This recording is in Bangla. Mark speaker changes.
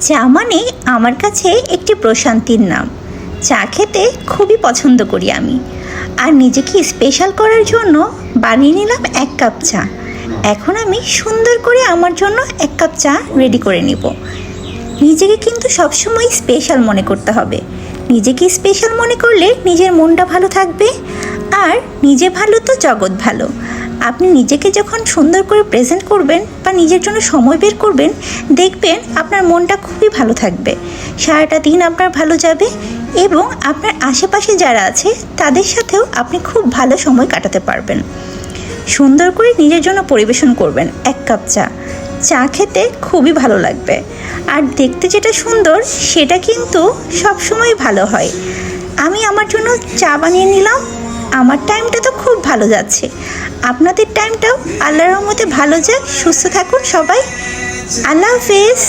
Speaker 1: চা মানে আমার কাছে একটি প্রশান্তির নাম। চা খেতে খুবই পছন্দ করি আমি। আর নিজেকে স্পেশাল করার জন্য বানিয়ে নিলাম এক কাপ চা। এখন আমি সুন্দর করে আমার জন্য এক কাপ চা রেডি করে নিব। নিজেকে কিন্তু সবসময় স্পেশাল মনে করতে হবে। নিজেকে স্পেশাল মনে করলে নিজের মনটা ভালো থাকবে আর নিজে ভালো তো জগৎ ভালো। আপনি নিজেকে যখন সুন্দর করে প্রেজেন্ট করবেন বা নিজের জন্য সময় বের করবেন, দেখবেন আপনার মনটা খুবই ভালো থাকবে। সারাটা দিন আপনার ভালো যাবে এবং আপনার আশেপাশে যারা আছে, তাদের সাথেও আপনি খুব ভালো সময় কাটাতে পারবেন। সুন্দর করে নিজের জন্য পরিবেশন করবেন, এক কাপ চা। চা খেতে খুবই ভালো লাগবে। আর দেখতে যেটা সুন্দর, সেটা কিন্তু সবসময় ভালো হয়। আমি আমার জন্য চা বানিয়ে নিলাম। আমার টাইমটা তো ভালো যাচ্ছে। আপনাদের টাইমটাও আল্লাহর রহমতে ভালো যাক সুস্থ থাকুন সবাই। আল্লাহ হাফেজ।